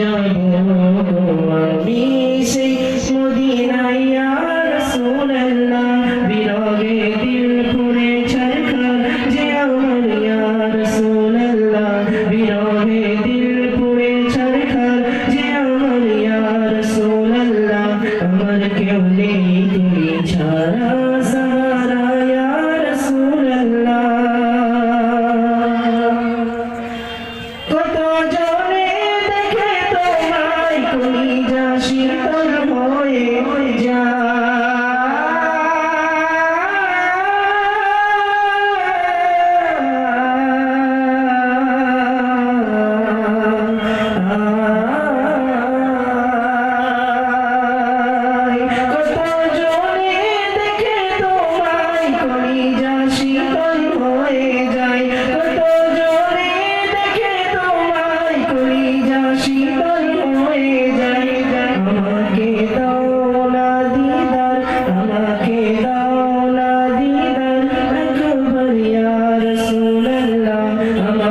যাব আমি সেই মদিনায় ইয়া রাসূলুল্লাহ বিরহে দিল পুরে ছরছর যে আমার ইয়া রাসূলুল্লাহ বিরহে দিল পুরে ছরছর যে আমার ইয়া রাসূলুল্লাহ আমার কেউ নেই, তুমি ছাড়া। শীতল হয়ে যায়।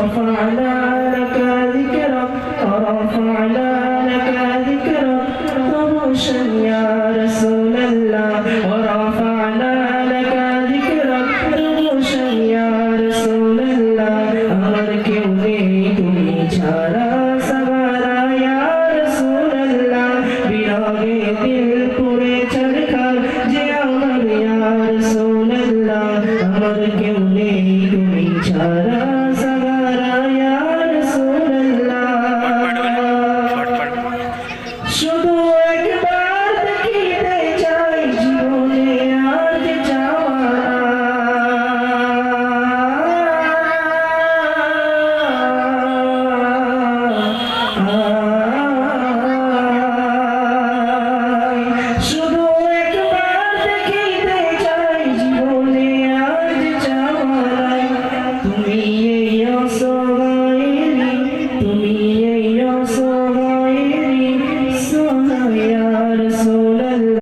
ورفعنا لك ذكرك ورفعنا لك ذكرك فموشا يا رسول الله ورفعنا لك ذكرك فموشا يا رسول الله আমার কেউ নেই তুমি ছাড়া সাবারা ইয়া রসুল আল্লাহ বিরহে দিল পুরে চরকার যে আমার ইয়া রসুল আল্লাহ আমার কেউ নেই তুমি ছাড়া